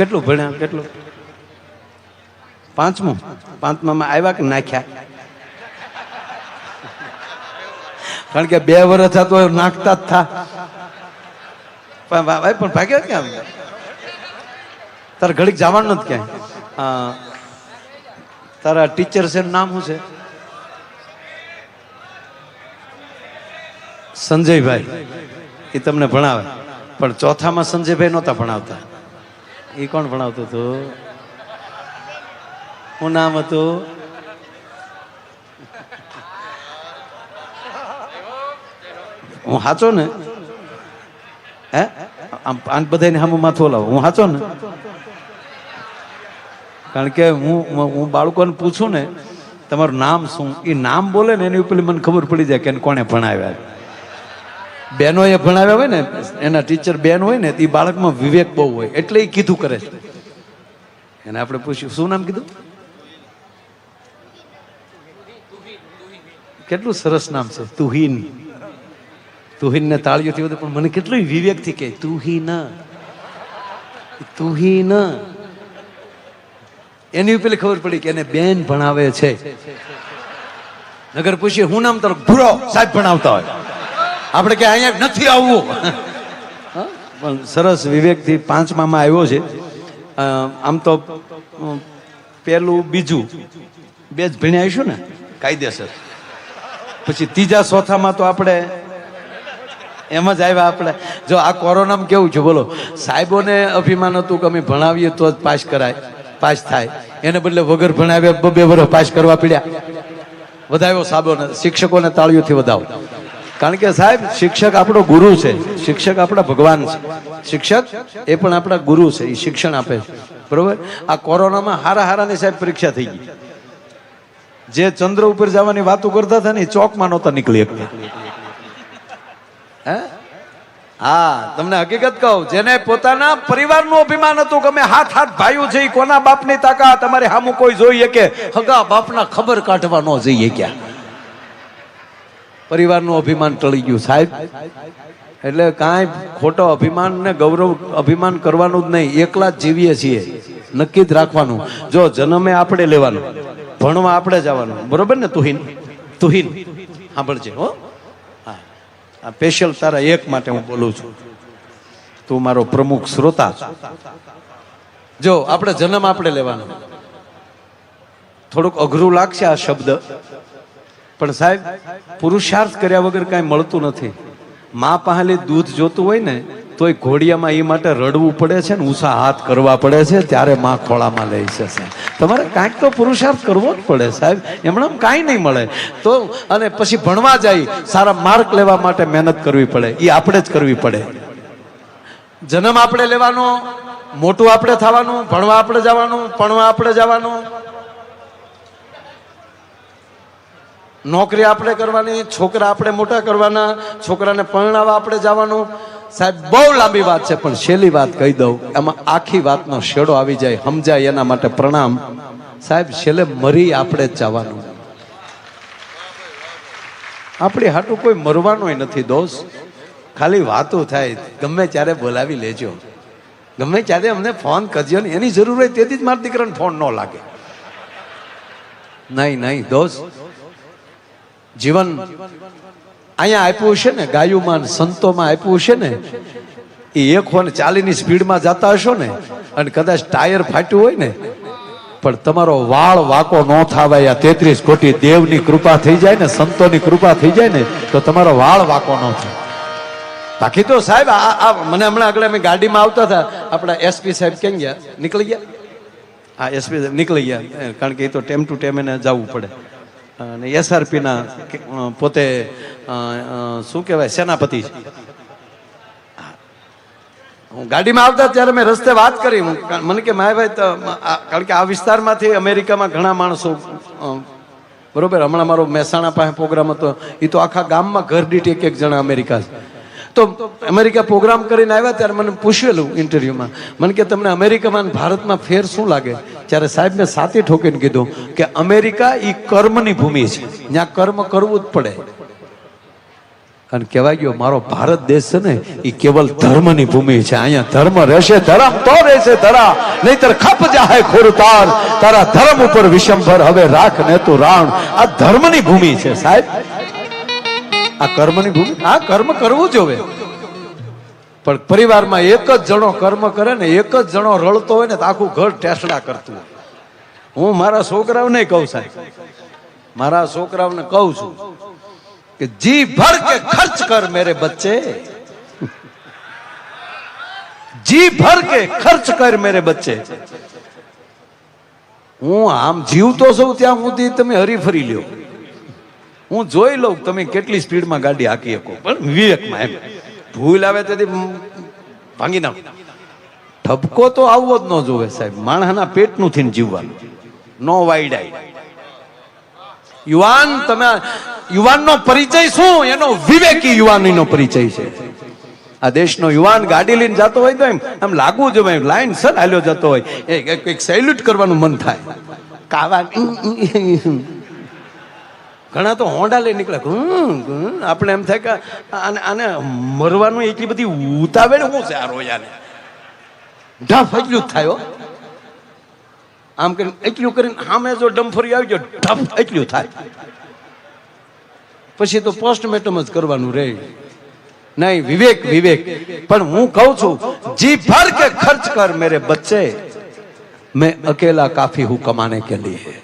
કેટલું ભણ્યા? કેટલું? પાંચમું? પાંચમામાં આવ્યા કે નાખ્યા? કારણ કે બે વર્ષ હતા તો નાખતા જ થા. પણ ભાઈ પણ ભાગ્યા કેમ તારે ઘડીક જવાનું નથી ક્યાંય? તારા ટીચર છે નામ શું છે? સંજયભાઈ. એ તમને ભણાવે. પણ ચોથામાં સંજયભાઈ નહોતા ભણાવતા. એ કોણ ભણાવતું હતું? હું નામ હતું? હું સાચો ને? હે? આમ બધાને સામે માથું લાવો હું સાચો ને? કારણ કે હું હું બાળકોને પૂછું ને, તમારું નામ શું? એ નામ બોલે ને એની ઉપર મને ખબર પડી જાય કે કોણે ભણાવ્યા બહેનો એ ભણાવ્યા હોય ને, એના ટીચર બેન હોય ને એ બાળકમાં વિવેક બહુ હોય, એટલે એ કીધું કરે છે. એને આપણે પૂછ્યું, શું નામ કીધું? કેટલું સરસ નામ છે, તુહીન. તુહીન ને તાળીઓથી બધું પણ મને કેટલું વિવેકથી કહે, તુહીન. તુહીન. એની પેલી ખબર પડી કે એને બેન ભણાવે છે. નગર પૂછીએ હું નામ તારું ભૂરો? સાહેબ ભણાવતા હોય. આપણે કે અહીંયા નથી આવવું. હા? પણ સરસ વિવેકથી પાંચમામાં આવ્યો છે. આમ તો પહેલું બીજું. બે જ ભણી આવીશું ને? કાયદેસર પછી ત્રીજા ચોથામાં તો આપણે એમ જ આવ્યા આપણે. જો આ કોરોનામાં કેવું છે બોલો. સાહેબોને અભિમાન હતું કે અમે ભણાવીએ તો જ પાસ કરાય પાસ થાય. એને બદલે વગર ભણાવ્યા બે વર્ષ પાસ કરવા પડ્યા. વધાવ્યો સાહેબોને શિક્ષકોને તાળીઓથી વધાવો કારણ કે સાહેબ, શિક્ષક આપણો ગુરુ છે. શિક્ષક આપણા ભગવાન છે. શિક્ષક એ પણ આપણા ગુરુ છે. એ શિક્ષણ આપે છે. બરોબર? આ કોરોનામાં હારા હારાની સાહેબ પરીક્ષા થઈ ગઈ. જે ચંદ્ર ઉપર જવાની વાતો કરતા હતા ને, એ ચોકમાં નહોતા નીકળી શકતા. હે? હા, તમને હકીકત કહું, જેને પોતાના પરિવારનું અભિમાન હતું કે હાથ હાથ ભાઈઓ છે કોના બાપની તાકાત? તમારે સામું કોઈ જોઈએ કે હગા બાપના ખબર કાઢવા ન જઈએ ક્યાં? પરિવારનું અભિમાન ટળી ગયું, સાહેબ. એટલે કાંઈ ખોટો અભિમાન ને ગૌરવ અભિમાન કરવાનું જ નહીં, એકલા જ જીવીએ છીએ. નક્કી જ રાખવાનું. જો જન્મે આપણે લેવાનું, ભણવા આપણે જવાનું. બરોબર ને, તુહિન? તુહિન? સાંભળજે, હો. હા. સ્પેશિયલ તારા એક માટે હું બોલું છું. તું મારો પ્રમુખ શ્રોતા. જો, આપણે જન્મ આપણે લેવાનો. થોડુંક અઘરું લાગશે આ શબ્દ. પણ સાહેબ, પુરુષાર્થ કર્યા વગર કાંઈ મળતું નથી. મા પાસે દૂધ જોતું હોય ને, તોય ઘોડિયામાં એ માટે રડવું પડે છે ને, ઊંચા હાથ કરવા પડે છે, ત્યારે માં ખોળામાં લે છે તમારે કાંઈક તો પુરુષાર્થ કરવો જ પડે સાહેબ. એમણે કાંઈ નહીં મળે. તો, અને પછી ભણવા જાય, સારા માર્ક લેવા માટે મહેનત કરવી પડે. એ આપણે જ કરવી પડે. જન્મ આપણે લેવાનો, મોટું આપણે થવાનું, ભણવા આપણે જવાનું, ભણવા આપણે જવાનું. નોકરી આપણે કરવાની, છોકરા આપણે મોટા કરવાના, છોકરાને પરણાવવા આપણે જવાનું. સાહેબ, બહુ લાંબી વાત છે, પણ છેલ્લી વાત કહી દઉં. એમાં આખી વાતનો શેડો આવી જાય, સમજાય એના માટે પ્રણામ. સાહેબ, છેલ્લે મરી આપણે જ જવાનું. આપણી હાટું કોઈ મરવાનોય નથી, દોસ્ત. ખાલી વાતો થાય, ગમે ત્યારે બોલાવી લેજો. ગમે ત્યારે અમને ફોન કરજો ને, એની જરૂર હોય તેથી જ મારા દીકરાને ફોન ન લાગે. નહીં નહીં, દોસ્ત. જીવન અહીંયા આપ્યું છે ને ગાયુમાં સંતોમાં આપ્યું છે ને એ એક હોને ચાલીની સ્પીડમાં જતા હશો ને, અને કદાચ ટાયર ફાટ્યું હોય ને, પણ તમારો વાળ વાકો ન થવાય, આ તેત્રીસ કોટી દેવની કૃપા થઈ જાય ને, સંતોની કૃપા થઈ જાય ને, તો તમારો વાળ વાકો ન થાય. બાકી તો સાહેબ, આ મને હમણાં આગળ અમે ગાડીમાં આવતા હતા, આપણા એસપી સાહેબ કેમ ગયા? નીકળી ગયા? હા એસપી સાહેબ નીકળી ગયા, કારણ કે એ તો ટેમ ટુ ટેમ એને જવું પડે. અને એસઆરપીના પોતે શું કહેવાય, સેનાપતિ હું ગાડીમાં આવતા ત્યારે મેં રસ્તે વાત કરી. હું મને કે માયભાઈ તો કારણ કે આ વિસ્તારમાંથી અમેરિકામાં ઘણા માણસો બરોબર, હમણાં મારો મહેસાણા પાસે પ્રોગ્રામ હતો. એ તો આખા ગામમાં ઘર દીઠ એક એક જણા અમેરિકા છે. તો અમેરિકા પ્રોગ્રામ કરીને આવ્યા ત્યારે મને પૂછેલું ઇન્ટરવ્યુમાં. મને કે, તમને અમેરિકામાં ભારતમાં ફેર શું લાગે? ત્યારે સાહેબ મેં સાતી ઠોકીને કીધું કે, અમેરિકા એ કર્મની ભૂમિ છે. જ્યાં કર્મ કરવું જ પડે. અને કહેવાય ગયો, મારો ભારત દેશ છે ને એ કેવલ ધર્મની ભૂમિ છે. અહીંયા ધર્મ રહેશે, ધર્મ તો રહેશે, ધરા. નહીતર ખપ જાહે ખોરતાર તારા ધર્મ ઉપર વિષમભર હવે રાખ ને તું રાણ. આ ધર્મની ભૂમિ છે, સાહેબ. આ કર્મની ભૂમિ આ કર્મ કરવું જોવે. પણ પરિવારમાં એક જ જણો કર્મ કરે ને એક જ જણો રળતો હોય ને તો આખું ઘર ટેસડા કરતું હું મારા છોકરાઓને કહું સાહેબ, મારા છોકરાઓને કહું છું કે જી ભર કે ખર્ચ કર મેરે બચ્ચે. જી ભર કે ખર્ચ કર મેરે બચ્ચે. હું આમ જીવતો છું ત્યાં સુધી તમે હરીફરી લ્યો. હું જોઈ લઉં તમે કેટલી સ્પીડમાં ગાડી હાકી શકો. પણ વિવેકમાં એમ. ભૂલ આવે તેથી ભાંગી નાખો. ઠપકો તો આવવો જ ન જોવે સાહેબ. માણસના પેટનું થઈને જીવવાનું. નો વાઈડાય યુવાન તમે યુવાનનો પરિચય શું? એનો વિવેકી યુવાનીનો પરિચય છે. આ દેશનો યુવાન ગાડી લઈને જતો હોય તો એમ આમ લાગવું જોઈએ લાઈન સર હાલ્યો જતો હોય. એક સેલ્યુટ કરવાનું મન થાય. કાવા ઘણા તો હોંડા લઈ નીકળે. આપણે એમ થાય કે આને મરવાનું એટલી બધી ઉતાવેળ હું છે આ રોયાને? ઢફ એટલું જ થાય આમ કરીને એટલું કરીને સામે જો ડમફરી આવી ગયો ઢફ એટલું થાય. પછી તો પોસ્ટમેટમ જ કરવાનું રહે નહીં, વિવેક વિવેક. પણ હું કહું છું, જી ભર કે ખર્ચ કર મેરે બચ્ચે. મેં અકેલા કાફી હું કમાને કે લીએ.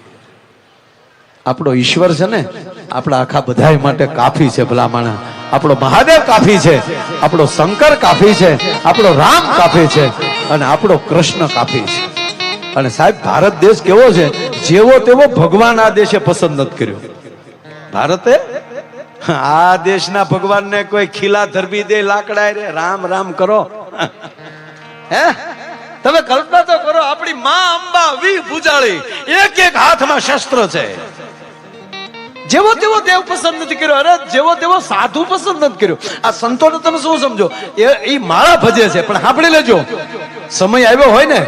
આપણો ઈશ્વર છે ને, આપણા આખા બધા માટે કાફી છે ભલા માણા આપણો મહાદેવ કાફી છે, આપણો શંકર કાફી છે, આપણો રામ કાફી છે, અને આપણો કૃષ્ણ કાફી છે. અને સાહેબ, ભારત દેશ કેવો છે? જેવો તેવો ભગવાન આ દેશે પસંદ નથી કર્યો. ભારતે? આ દેશના ભગવાનને કોઈ ખીલા ધરબી દે લાકડા રે, રામ રામ કરો. હે? તમે કલ્પના તો કરો, આપણી માં અંબા વી ભૂજાળી એક એક હાથમાં શસ્ત્ર છે. જેવો તેવો દેવ પસંદ નથી કર્યો. અરે, જેવો તેવો સાધુ પસંદ નથી કર્યો. આ સંતોને તમે શું સમજો? એ માળા ભજે છે, પણ સાંભળી લેજો. સમય આવ્યો હોય ને,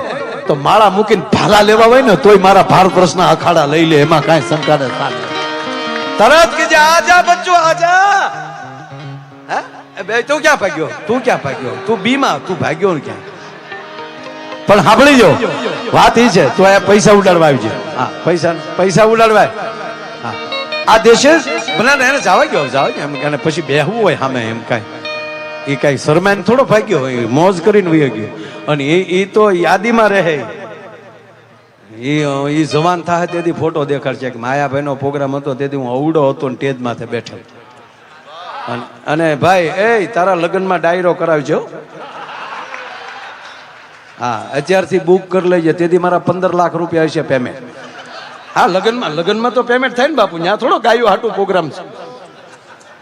તો માળા મૂકીને ભાલા લેવા હોય ને, તોય મારા ભારત વર્ષના અખાડા લઈ લે, એમાં કાંઈ શંકા ને સાથ તરત કે આજા બચ્ચો, આજા. બે, તું ક્યાં ભાગ્યો? તું ક્યાં ભાગ્યો? તું બીમાં, તું ભાગ્યો ને ક્યાં? પણ સાંભળી જો વાત એ છે, તું આ પૈસા ઉડાડવા આવી છે હા, પૈસા પૈસા ઉડાડવા હા. આ દેશે બનાને એને જવા ગયો જવા ગયો. એમ કે પછી બેહવું હોય સામે એમ કાંઈ. એ કાંઈ શરમાઈને થોડો ભાગ્યો હોય મોજ કરીને વહી ગયો. અને એ એ તો યાદીમાં રહે. એ એ જવાન થાય તેથી ફોટો દેખાડશે કે માયાભાઈનો પ્રોગ્રામ હતો તેથી હું અવડો હતો ને ટેજ માથે બેઠો. અને- અને ભાઈ એ તારા લગ્નમાં ડાયરો કરાવજો. હા, અત્યારથી બુક કરી લેજે. તેથી મારા પંદર લાખ રૂપિયા હશે પેમેન્ટ હા, લગ્નમાં લગ્નમાં તો પેમેન્ટ થાય ને બાપુ ત્યાં થોડો ગાયો હાટું પ્રોગ્રામ છે.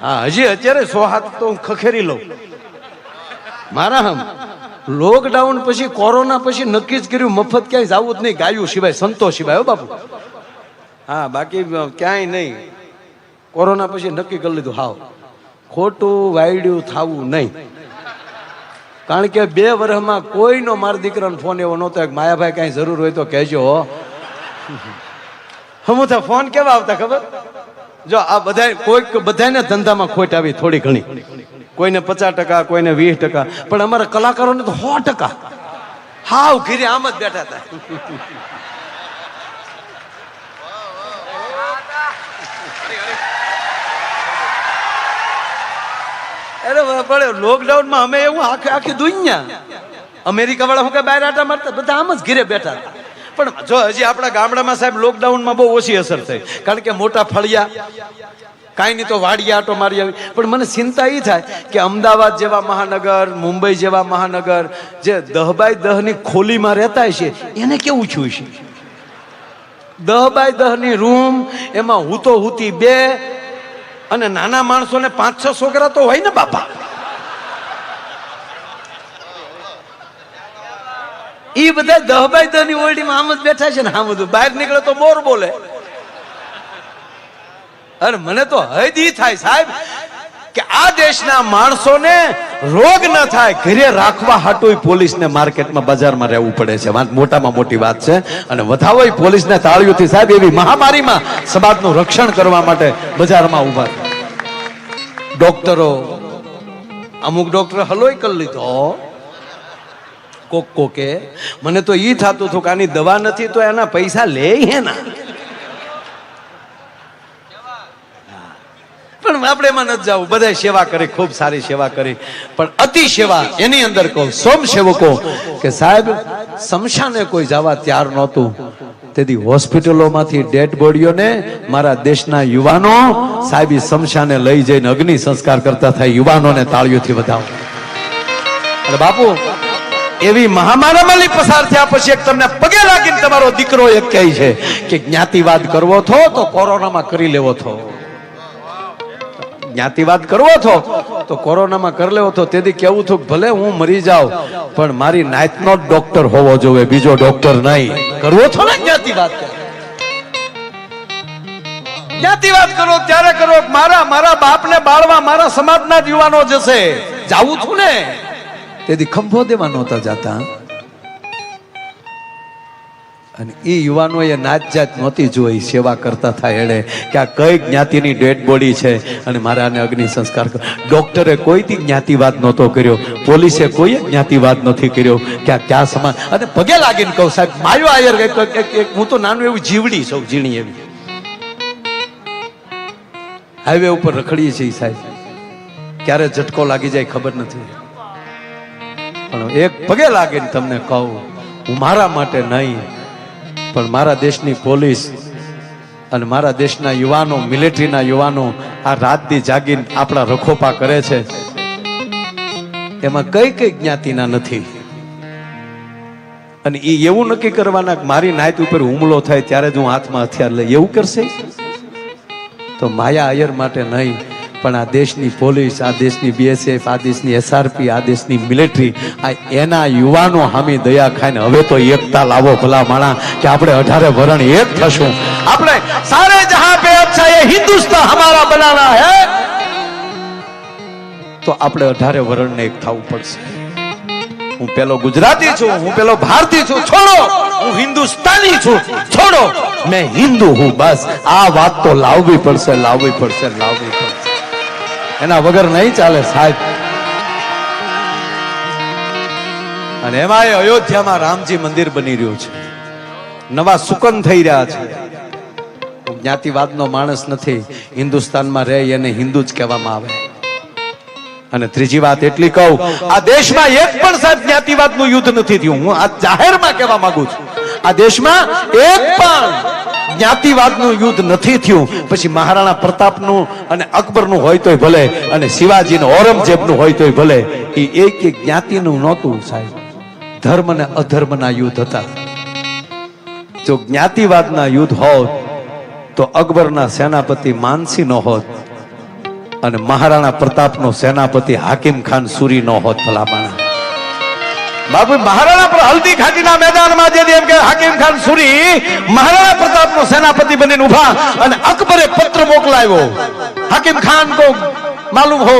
હા, હજી અત્યારે સો હાથ તો હું ખખેરી લઉં. મારા હમ લોકડાઉન પછી કોરોના પછી નક્કી જ કર્યું, મફત ક્યાંય જવું જ નહીં, ગાયું સિવાય, સંતો સિવાય, હો બાપુ. હા, બાકી ક્યાંય નહીં. કોરોના પછી નક્કી કરી લીધું, હાવ. ખોટું વાયડ્યું થવું નહીં. કારણ કે બે વર્ષમાં કોઈનો મારા દીકરાનો ફોન એવો નહોતો માયાભાઈ કાંઈ જરૂર હોય તો કહેજો હો તો ફોન કેવા આવતા ખબર? જો આ બધા કોઈક બધાને ધંધામાં ખોટ આવી થોડી ઘણી. કોઈને પચાસ ટકા, કોઈને વીસ ટકા. પણ અમારા કલાકારોને તો સો ટકા. હાવ ઘીરે આમ જ બેઠા હતા. અરે પણ લોકડાઉનમાં અમે એવું આખી આખી દુનિયા. અમેરિકા વાળા હું કઈ બહાર આટા મારતા? બધા આમ જ ઘીરે બેઠા હતા. પણ જો હજી આપણા ગામડામાં સાહેબ લોકડાઉનમાં બહુ ઓછી અસર થઈ. કારણ કે મોટા ફળિયા, કાંઈ નહીં તો વાડિયા આટો મારી આવી. પણ મને ચિંતા એ થાય કે અમદાવાદ જેવા મહાનગર, મુંબઈ જેવા મહાનગર, જે દહ બાય દહની ખોલીમાં રહેતા છે, એને કેવું છું છે? દહ બાય દહની રૂમ, એમાં હું તો હુતી બે, અને નાના માણસોને પાંચ છ છોકરા તો હોય ને બાપા. ઈ બધા દહ બાય દહની ઓરડીમાં આમ જ બેઠા છે ને આમ બધું. બહાર નીકળે તો મોર બોલે. અરે મને તો હૈદી થાય સાહેબ કે આ દેશના માણસોને રોગ ન થાય, ઘરે રાખવા હાટુય પોલીસને માર્કેટમાં બજારમાં રહેવું પડે છે. વાત મોટામાં મોટી વાત છે. અને વધાવો પોલીસને તાળીઓથી સાહેબ એવી મહામારીમાં સમાજનું રક્ષણ કરવા માટે બજારમાં ઊભા ડોક્ટરો, અમુક ડોક્ટર હલોય કરી લીધો. કોક? કોકે મને તો ઈ થતું હતું કે આની દવા નથી, તો એના પૈસા લે હે ના. પણ આપણે એમાં નથી જવું. બધા સેવા કરી, ખૂબ સારી સેવા કરી. પણ અતિ સેવા એની અંદર કહું સોમ સેવકો, કે સાહેબ, શમશાને કોઈ જવા તૈયાર નહોતું. તેથી હોસ્પિટલોમાંથી ડેડ બોડીઓને મારા દેશના યુવાનો, સાહેબ સમશાને લઈ જઈને અગ્નિ સંસ્કાર કરતા થાય, યુવાનોને તાળીઓથી વધાવો. અને બાપુ એવી મહામારામાલી પસાર થયા પછી એક તમને પગે લાગીને તમારો દીકરો એક કહે છે કે જ્ઞાતિવાદ કરવો થો તો કોરોનામાં કરી લેવો થો. જ્ઞાતિવાદ કરવો થો તો કોરોનામાં કરી લેવો થો. તેથી કેવું થયું ભલે હું મરી જાઉં, પણ મારી નાતનો જ ડોક્ટર હોવો જોઈએ, બીજો ડોક્ટર નહીં. કરવો થો ને જ્ઞાતિવાદ જ્ઞાતિવાદ કરો, ત્યારે કરો. મારા મારા બાપને બાળવા મારા સમાજના જ યુવાનો જશે. જાવું છું ને. તેથી ખંભો દેવા નહોતા જતા. અને એ યુવાનોએ નાત જાત નહોતી જોઈ, સેવા કરતા થાય એણે. કે આ કઈ જ્ઞાતિની ડેડ બોડી છે? અને મારે આને અગ્નિ સંસ્કાર ડૉક્ટરે કોઈથી જ્ઞાતિવાદ નહોતો કર્યો? પોલીસે કોઈ જ્ઞાતિવાદ નથી કર્યો? કે આ ક્યાં સમાન અને પગે લાગીને કહું, સાહેબ, માયો આયર હું તો નાનું એવું જીવડી છું, ઝીણી એવી. હાઈવે ઉપર રખડીએ છીએ, સાહેબ. ક્યારે ઝટકો લાગી જાય ખબર નથી. પણ એક પગે લાગીને તમને કહું, હું મારા માટે નહીં, પણ મારા દેશની પોલીસ અને મારા દેશના યુવાનો, મિલિટરીના યુવાનો આ રાતથી જાગીને આપણા રખોપા કરે છે. એમાં કઈ કઈ જ્ઞાતિના નથી. અને એ એવું નક્કી કરવાના મારી નાયત ઉપર હુમલો થાય ત્યારે જ હું હાથમાં હથિયાર લઈ એવું કરશે? તો માયા અયર માટે નહીં. પણ આ દેશની પોલીસ, આ દેશની બીએસએફ આ દેશની એસઆરપી આ દેશની મિલિટરી આ એના યુવાનો હામી દયા ખાઈને હવે તો એકતા લાવો ભલા માણા કે આપણે અઢારે ભરણ એક થશું. આપણે સારે જહાં પે અચ્છા એ હિન્દુસ્તાન હમારા બનાના હે. તો આપણે અઢારે વરણને એક થવું પડશે. હું પેલો ગુજરાતી છું, હું પેલો ભારતી છું, છોડો. હું હિન્દુસ્તાની છું, છોડો. મેં હિન્દુ હું, બસ. આ વાત તો લાવવી પડશે લાવવી પડશે લાવવી પડશે. એના વગર નહીં ચાલે સાહેબ. અને એમાં એ અયોધ્યામાં રામજી મંદિર બની રહ્યું છે. નવા સુકન થઈ રહ્યા છે. જ્ઞાતિવાદનો માણસ નથી. હિન્દુસ્તાનમાં રહે એને હિન્દુ જ કહેવામાં આવે. અને ત્રીજી વાત એટલી કહું, આ દેશમાં એક પણ સાહેબ જ્ઞાતિવાદનું યુદ્ધ નથી થયું. હું આ જાહેરમાં કહેવા માંગુ છું. આ દેશમાં એક પણ જ્ઞાતિવાદનું યુદ્ધ નથી થયું. પછી મહારાણા પ્રતાપનું અને અકબરનું હોય તોય ભલે, અને શિવાજીનું ઔરંગઝેબનું હોય તોય ભલે. એ એક એક જ્ઞાતિનું નહોતું સાહેબ. ધર્મ અને અધર્મના યુદ્ધ હતા. જો જ્ઞાતિવાદના યુદ્ધ હોત, તો અકબરના સેનાપતિ માનસી નો હોત, અને મહારાણા પ્રતાપનો સેનાપતિ હાકિમ ખાન સુરી નો હોત ભલામણા. बाबू महाराणा હલ્દી ખાટીના મેદાનમાં જે એમ हाकिम खान सूरी महाराणा प्रताप પ્રતાપ सेनापति बनी उभा ઉભા અને અકબરે પત્ર મોકલાવ્યો. હાકીમ मालूम हो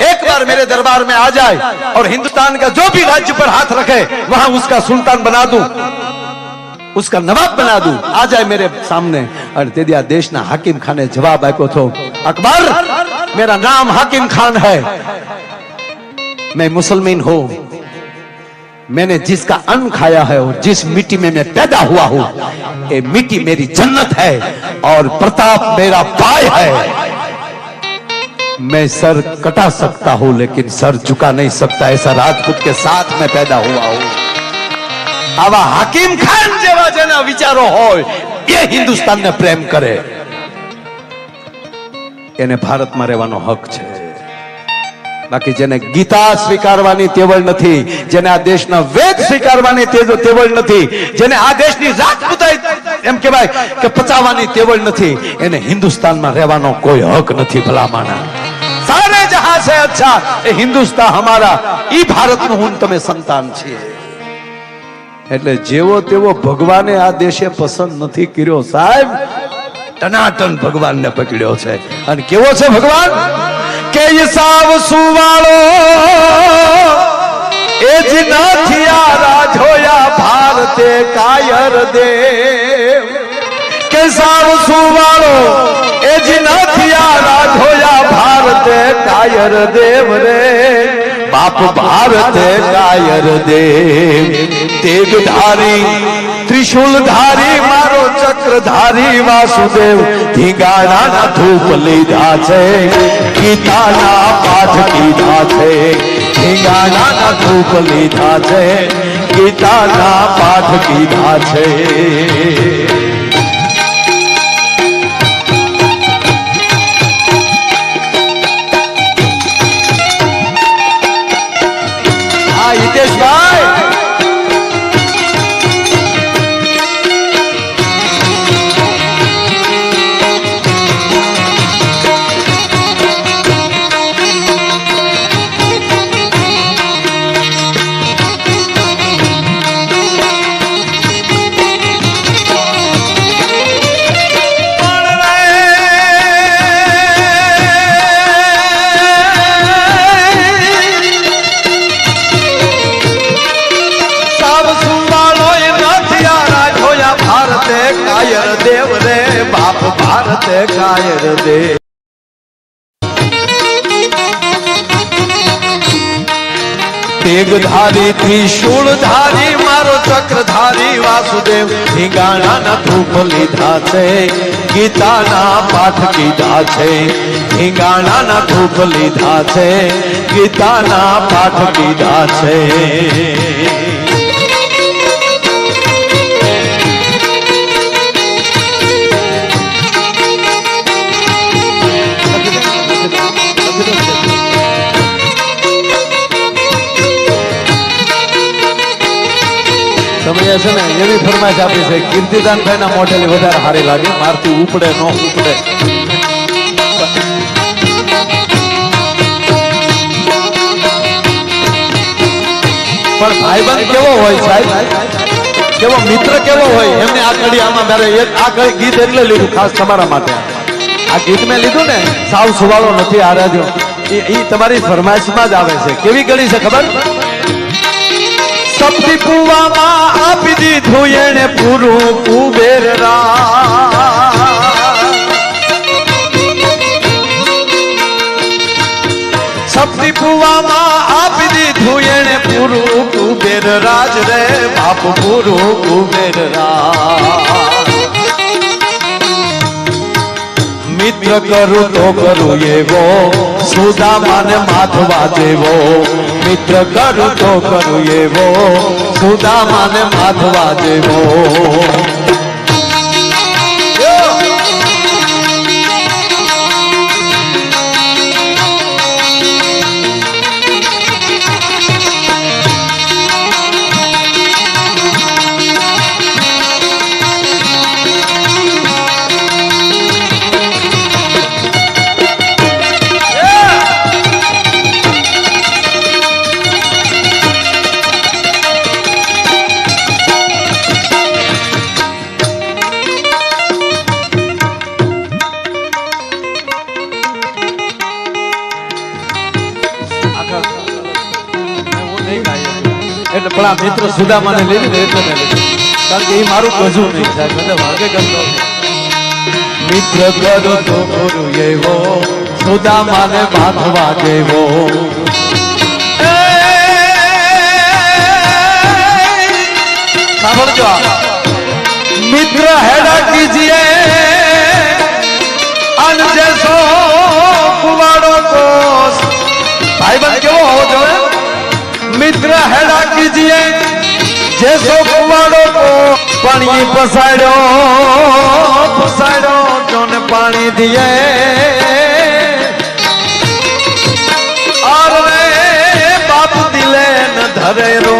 एक बार मेरे दरबार में आ जाए और हिंदुस्तान का जो भी राज्य पर हाथ रखे वहाँ उसका सुल्तान बना दू उसका नवाब बना दू आ जाए मेरे सामने और तेरी देश ना हाकिम खाने जवाब आको थो अकबर मेरा नाम हाकिम खान है मैं मुसलमान हूँ मैंने जिसका अन्न खाया है और जिस मिट्टी में मैं पैदा हुआ हूं ये मिट्टी मेरी जन्नत है और प्रताप मेरा भाई है मैं सर कटा सकता हूं लेकिन सर झुका नहीं सकता ऐसा राजपूत के साथ में पैदा हुआ हूं આવા હાકીમ ખાન જેવા જેના વિચારો હોય એ હિન્દુસ્તાનને પ્રેમ કરે એને ભારતમાં રહેવાનો હક છે બાકી જેને ગીતા સ્વીકારવાની તેવળ નથી, જેને આ દેશના વેદ સ્વીકારવાની તેવળ નથી, જેને આ દેશની રાજપૂતાઈ એમ કહેવાય કે પચાવવાની તેવળ નથી, એને હિન્દુસ્તાનમાં રહેવાનો કોઈ હક નથી ભલામાના સારે જહાં છે અચ્છા, એ હિન્દુસ્તાન હમારા ઈ ભારતનું હું તમે સંતાન છીએ. એટલે જેવો તેવો ભગવાને આ દેશે પસંદ નથી કર્યો સાહેબ ટનાટન ભગવાનને પકડ્યો છે. અને કેવો છે ભગવાન? કે એ સાવ સુવાળો એ જ નથી આ રાજોયા ભારતે કાયર દેવ કે સાવ સુવાળો એ જ નથી આ રાજોયા ભારતે ભારતે કાયર દેવ રે બાપ ભારતે કાયર દેવ તેગધારી ત્રિશુલધારી મારો ચક્રધારી વાસુદેવ, ધીંગાણાના ધૂપ લીધા છે, ગીતાના પાઠ કીધા છે, ધીંગાણાના ધૂપ લીધા છે, ગીતાના પાઠ કીધા છે. ત્રિશૂળધારી મારો ચક્રધારી વાસુદેવ હિંગાણાના ધૂપ લીધા છે, ગીતાના પાઠ કીધા છે હિંગાણાના ધૂપ લીધા છે, ગીતાના પાઠ કીધા છે. તમે છે ને એવી ફરમાઈશ આપી છે. કીર્તિદાનભાઈ ના મોઢેલી વધારે સારી લાગે. મારથી ઉપડે, નો ઉપડે. પણ ભાઈબંધ કેવો હોય સાહેબ? કેવો મિત્ર કેવો હોય? એમને આ કડી આમાં મારે એક આ કડી ગીત એટલે લીધું ખાસ તમારા માટે. આ ગીત મેં લીધું ને, સાવ સુવાળો નથી આરાધ્યો. એ ઈ તમારી ફરમાઈશમાં જ આવે છે. કેવી કડી છે ખબર? સપતી કુવામાં આપી દીધું એને પૂરું કુબેર સપતી કુવામાં આપી દીધું એને પૂરું કુબેર રાજ રે બાપ, પૂરું કુબેર રાજ. મિત્ર કરું તો કરું એવો, સુદામાને માથવા દેવો મિત્ર કરું તો કરું એવો. સુદામાને માથવા દેવો. આ મિત્ર સુદામાને લીધી ને એટલે કારણ કે એ મારું ગજું નહીં, સાહેબ, મને વાગે ગમતો મિત્ર કરો તો ગુરુ એવો, સુદામાને બાંધવા દેવો. સાંભળજો. મિત્ર હેડા કીજીએ, અન જેસો કેવો હોવો જોઈએ? મિત્ર હેડા કીજીએ જે સોકવાડો પાણી પસાડ્યો. પસાડ્યો, જોન પાણી દિયે અરે બાપ દિલે ન ધરે રો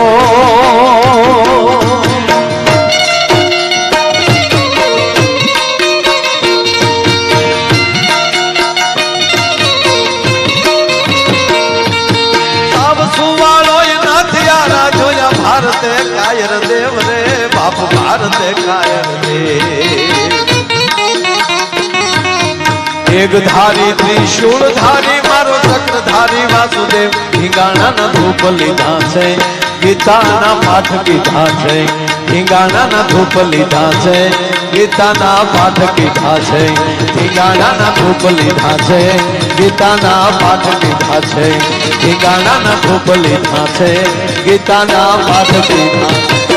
ભારતે કાયર દેવ રે, બાપ ભારતે કાયર દેવ એક ધારી ત્રિશૂળ ધારી મારો ચક્રધારી વાસુદેવ હિંગાણાના ધૂપ લીધા છે, ગીતાના પાઠ કીધા છે હિંગાણાના ધૂપ લીધા છે, ગીતાના પાઠ કીધા છે હિંગાણાના ધૂપ લીધા છે ગીતાના પાઠ લીધા છે. ગીતાના ધૂપ લીધા છે. ગીતાના પાઠ કીધા